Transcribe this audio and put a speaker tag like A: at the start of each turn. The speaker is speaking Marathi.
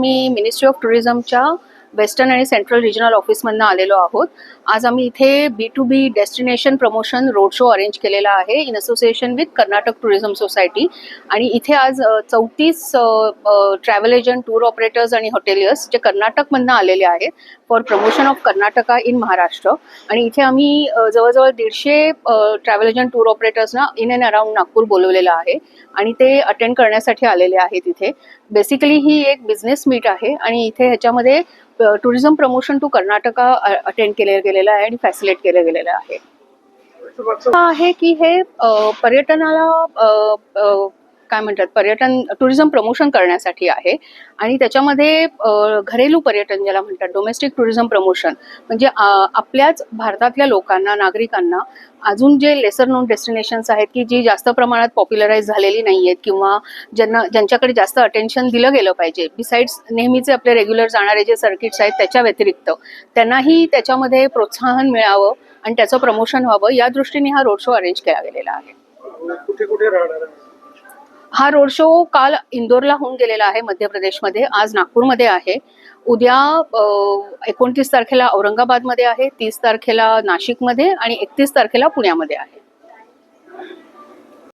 A: आम्ही मिनिस्ट्री ऑफ टुरिझमच्या वेस्टर्न आणि सेंट्रल रिजनल ऑफिसमधनं आलेलो आहोत. आज आम्ही इथे B to B destination promotion road show arrange केलेला आहे in association with Karnataka tourism society आणि इथे आज चौतीस ट्रॅव्हल एजंट टूर ऑपरेटर्स आणि हॉटेलियर्स जे कर्नाटकमधनं आलेले आहेत for promotion of Karnataka in Maharashtra आणि इथे आम्ही जवळजवळ दीडशे ट्रॅव्हल एजंट टूर ऑपरेटर्सना इन अँड अराउंड नागपूर बोलवलेलं आहे. आणि ते अटेंड करण्यासाठी आलेले आहेत इथे. बेसिकली ही एक बिझनेस मीट आहे. आणि इथे ह्याच्यामध्ये tourism promotion to Karnataka attend केलं गेलेलं आहे आणि फॅसिलेट केलं गेलेलं आहे. आहे की हे पर्यटनाला काय म्हणतात पर्यटन टुरिझम प्रमोशन करण्यासाठी आहे. आणि त्याच्यामध्ये घरेलू पर्यटन ज्याला म्हणतात डोमेस्टिक टुरिझम प्रमोशन म्हणजे आपल्याच भारतातल्या लोकांना नागरिकांना अजून जे लेसर नोन डेस्टिनेशन्स आहेत की जी जास्त प्रमाणात पॉप्युलराईज झालेली नाही आहेत किंवा ज्यांना ज्यांच्याकडे जास्त अटेन्शन दिलं गेलं पाहिजे बिसाइड्स नेहमीचे आपले रेग्युलर जाणारे जे सर्किट्स आहेत त्याच्या व्यतिरिक्त त्यांनाही त्याच्यामध्ये प्रोत्साहन मिळावं आणि त्याचं प्रमोशन व्हावं या दृष्टीने हा रोड शो अरेंज केला गेलेला आहे.
B: कुठे कुठे राहणार आहे?
A: हा रोड शो काल इंदोरला होऊन गेलेला आहे मध्य प्रदेशमध्ये. आज नागपूरमध्ये आहे. उद्या एकोणतीस तारखेला औरंगाबादमध्ये आहे तीस तारखेला नाशिकमध्ये आणि एकतीस तारखेला पुण्यामध्ये आहे.